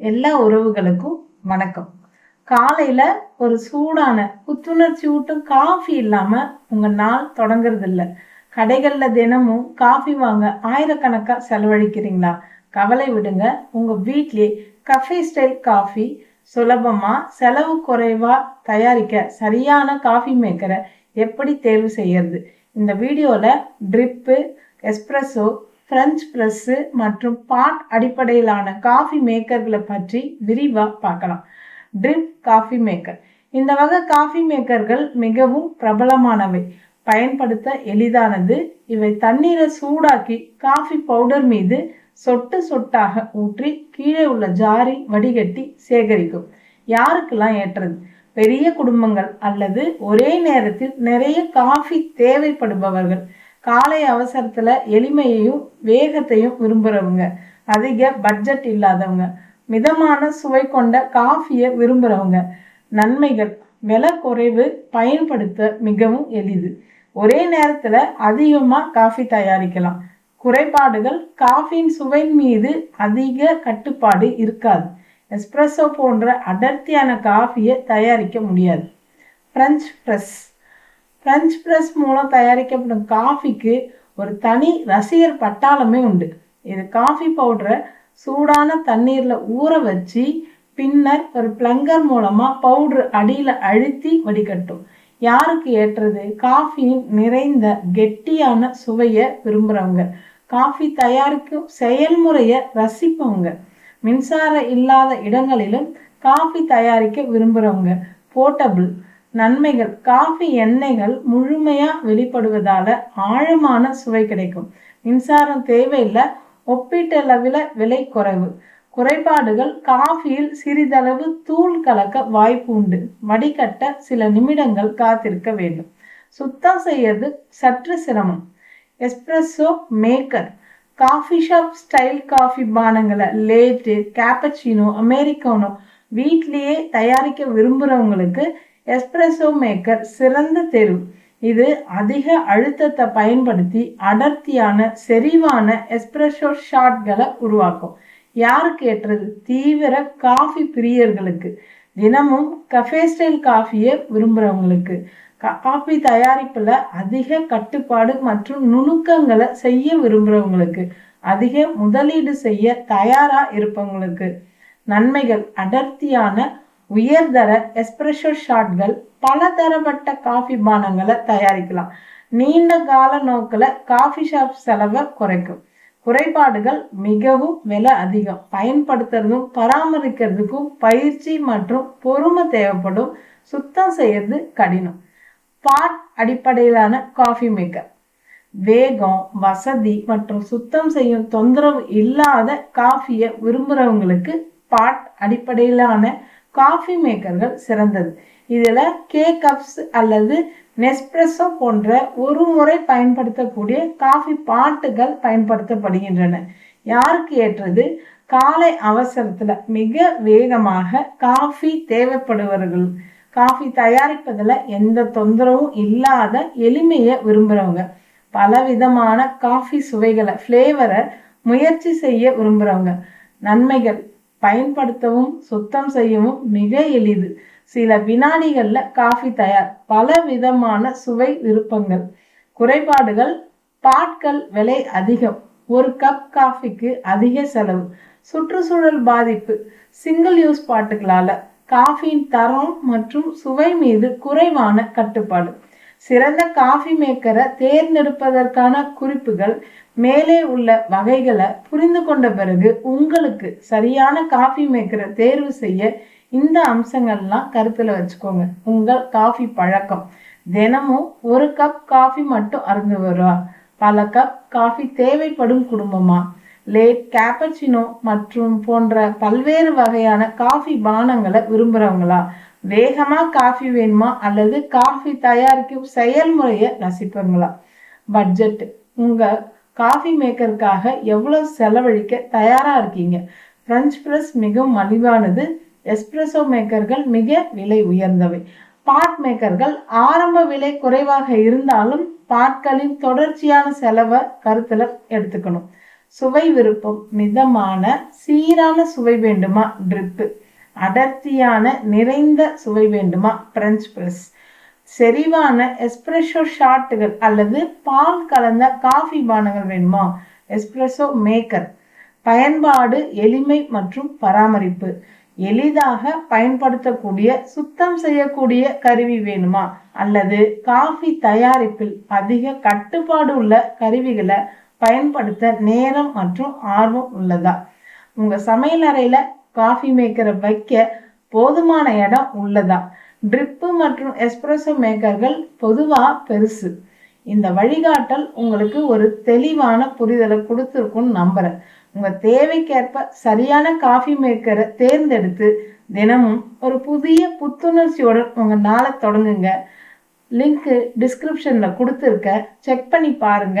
எல்லா உறவுகளுக்கும் வணக்கம். காலையில ஒரு சூடான புத்துணர்ச்சி ஊட்டும் காஃபி இல்லாம உங்க நாள் தொடங்குறது இல்ல கடைகள்ல தினமும் காஃபி வாங்க ஆயிரக்கணக்கா செலவழிக்கிறீங்களா? கவலை விடுங்க. உங்க வீட்லயே கஃபே ஸ்டைல் காஃபி சுலபமா செலவு குறைவா தயாரிக்க சரியான காஃபி மேக்கரை எப்படி தேர்வு செய்யறது? இந்த வீடியோல ட்ரிப்பு எஸ்பிரஸோ ஃப்ரெஞ்ச் ப்ரெஸ்ஸு மற்றும் பாட் அடிப்படையிலான காஃபி மேக்கர்களை பற்றி விரிவாக பார்க்கலாம். ட்ரிப் காஃபி மேக்கர் இந்த வகை காஃபி மேக்கர்கள் மிகவும் பிரபலமானவை. பயன்படுத்த எளிதானது. இவை தண்ணீரை சூடாக்கி காஃபி பவுடர் மீது சொட்டு சொட்டாக ஊற்றி கீழே உள்ள ஜாரி வடிகட்டி சேகரிக்கும். யாருக்கெல்லாம் ஏற்றது? பெரிய குடும்பங்கள் அல்லது ஒரே நேரத்தில் நிறைய காஃபி தேவைப்படுபவர்கள். காலை அவசரத்தில் எளிமையையும் வேகத்தையும் விரும்புகிறவங்க அதிக பட்ஜெட் இல்லாதவங்க. மிதமான சுவை கொண்ட காஃபியை விரும்புகிறவங்க நன்மைகள் விலை குறைவு பயன்படுத்த மிகவும் எளிது. ஒரே நேரத்தில் அதிகமாக காஃபி தயாரிக்கலாம். குறைபாடுகள் காஃபியின் சுவை மீது அதிக கட்டுப்பாடு இருக்காது. எஸ்பிரஸோ போன்ற அடர்த்தியான காஃபியை தயாரிக்க முடியாது. ஃப்ரெஞ்ச் ப்ரெஸ் ஃப்ரெஞ்ச் ப்ரெஸ் மூலம் தயாரிக்கப்படும் காஃபிக்கு ஒரு தனி ரசிகர் பட்டாளமே உண்டு. இது காஃபி பவுடரை சூடான தண்ணீரில் ஊற வச்சு பின்னர் ஒரு பிளங்கர் மூலமாக பவுடர் அடியில் அழுத்தி வடிகட்டும். யாருக்கு ஏற்றது? காஃபியின் நிறைந்த கெட்டியான சுவையை விரும்புகிறவங்க காஃபி தயாரிக்கும் செயல்முறையை ரசிப்பவங்க. மின்சாரம் இல்லாத இடங்களிலும் காஃபி தயாரிக்க விரும்புகிறவங்க போர்ட்டபிள் நன்மைகள் காஃபி எண்ணெய்கள் முழுமையா வெளிப்படுவதால ஆழமான சுவை கிடைக்கும். மின்சாரம் தேவையில்லை ஒப்பீட்டளவில் விலை குறைவு. குறைபாடுகள் காஃபியில் சிறிதளவு தூள் கலக்க வாய்ப்பு உண்டு. வடிகட்ட சில நிமிடங்கள் காத்திருக்க வேண்டும். சுத்தம் செய்யறது சற்று சிரமம். Espresso maker coffee shop style coffee பானங்களை லேட்டு கேப்பச்சினோ அமெரிக்கானோ வீட்லேயே தயாரிக்க விரும்புகிறவங்களுக்கு எஸ்பிரஸோ மேக்கர் சிறந்த தேர்வு இது அதிக அழுத்தத்தை பயன்படுத்தி அடர்த்தியான செறிவான எஸ்பிரஸோ ஷாட்களை உருவாக்கும். யாருக்கு ஏற்றது தீவிர காஃபி பிரியர்களுக்கு. தினமும் கஃபே ஸ்டைல் காஃபியை விரும்புகிறவங்களுக்கு காஃபி தயாரிப்பில் அதிக கட்டுப்பாடு மற்றும் நுணுக்கங்களை செய்ய விரும்புகிறவங்களுக்கு அதிக முதலீடு செய்ய தயாராக இருப்பவங்களுக்கு. நன்மைகள் அடர்த்தியான உயர்தர எஸ்பிரஷோ ஷாட்கள் பலதரப்பட்ட காஃபி பானங்களை தயாரிக்கலாம். நீண்ட கால நோக்கில் காஃபி ஷாப் செலவை குறைக்கும். குறைபாடுகள் மிகவும் விலை அதிகம். பயன்படுத்துறதும் பராமரிக்கிறதுக்கும் பயிற்சி மற்றும் பொறுமை தேவைப்படும். சுத்தம் செய்யறது கடினம். பாட் அடிப்படையிலான காஃபி மேக்கர் வேகம் வசதி மற்றும் சுத்தம் செய்யும் தொந்தரவு இல்லாத காஃபியை விரும்புகிறவங்களுக்கு பாட் அடிப்படையிலான காஃபி மேக்கர்கள் சிறந்தது. இதில் கே கப்ஸ் அல்லது நெஸ்பிரஸோ போன்ற ஒரு முறை பயன்படுத்தக்கூடிய காஃபி பாட்டுகள் பயன்படுத்தப்படுகின்றன. யாருக்கு ஏற்றது? காலை அவசரத்தில் மிக வேகமாக காஃபி தேவைப்படுவர்கள் காஃபி தயாரிப்பதில் எந்த தொந்தரவும் இல்லாத எளிமையை விரும்புகிறவங்க பலவிதமான காஃபி சுவைகளை ஃப்ளேவரை முயற்சி செய்ய விரும்புகிறவங்க நன்மைகள். பயன்படுத்தவும் சுத்தம் செய்யவும் மிக எளிது. சில வினாடிகளில் காஃபி தயார். பல விதமான சுவை விருப்பங்கள். குறைபாடுகள் பாட்கள் விலை அதிகம். ஒரு கப் காஃபிக்கு அதிக செலவு. சுற்றுச்சூழல் பாதிப்பு. சிங்கிள் யூஸ் பாட்டுகளால காஃபியின் தரம் மற்றும் சுவை மீது குறைவான கட்டுப்பாடு. சிறந்த காஃபி மேக்கரை தேர்ந்தெடுப்பதற்கான குறிப்புகள் மேலே உள்ள வகைகளை புரிந்து கொண்ட பிறகு உங்களுக்கு சரியான காஃபி மேக்கரை தேர்வு செய்ய இந்த அம்சங்கள்லாம் கருத்தில் வச்சுக்கோங்க. உங்கள் காஃபி பழக்கம். தினமும் ஒரு கப் காஃபி மட்டும் அருந்து வருவா பல கப் காஃபி தேவைப்படும் குடும்பமா? லேட் கேப்பச்சினோ மற்றும் போன்ற பல்வேறு வகையான காஃபி பானங்களை விரும்புகிறவங்களா வேகமாக காஃபி வேணுமா? அல்லது காஃபி தயாரிக்கும் செயல்முறையை ரசிப்பவங்களா? பட்ஜெட். உங்கள் காஃபி மேக்கருக்காக எவ்வளோ செலவழிக்க தயாராக இருக்கீங்க? ஃப்ரெஞ்ச் ப்ரெஸ் மிகவும் மலிவானது. எஸ்பிரஸோ மேக்கர்கள் மிக விலை உயர்ந்தவை. பாட் மேக்கர்கள் ஆரம்ப விலை குறைவாக இருந்தாலும் பாட்களின் தொடர்ச்சியான செலவை கருத்தில் எடுத்துக்கணும். சுவை விருப்பம் மிதமான சீரான சுவை வேண்டுமா? ட்ரிப்பு அடர்த்தியான நிறைந்த சுவை வேண்டுமா? பிரெஞ்ச் பிரஸ் செறிவான எஸ்பிரஷோ ஷாட்டுகள் அல்லது பால் கலந்த காஃபி பானங்கள் வேணுமா எஸ்பிரஸோ மேக்கர் பயன்பாடு எளிமை மற்றும் பராமரிப்பு. எளிதாக பயன்படுத்தக்கூடிய சுத்தம் செய்யக்கூடிய கருவி வேணுமா? அல்லது காஃபி தயாரிப்பில் அதிக கட்டுப்பாடு உள்ள கருவிகளை பயன்படுத்த நேரம் மற்றும் ஆர்வம் உள்ளதா? உங்க சமையல் அறையில காஃபி மேக்கரை வைக்க போதுமான இடம் உள்ளதா? ட்ரிப்பு மற்றும் எஸ்பிரஸோ மேக்கர்கள் பொதுவா பெருசு. இந்த வழிகாட்டல் உங்களுக்கு ஒரு தெளிவான புரிதலை கொடுத்துருக்குன்னு நம்புறேன். உங்க தேவைக்கேற்ப சரியான காஃபி மேக்கரை தேர்ந்தெடுத்து தினமும் ஒரு புதிய புத்துணர்ச்சியோட உங்க நாளை தொடங்குங்க. லிங்க்கு டிஸ்கிரிப்ஷன்ல கொடுத்துருக்க. செக் பண்ணி பாருங்க.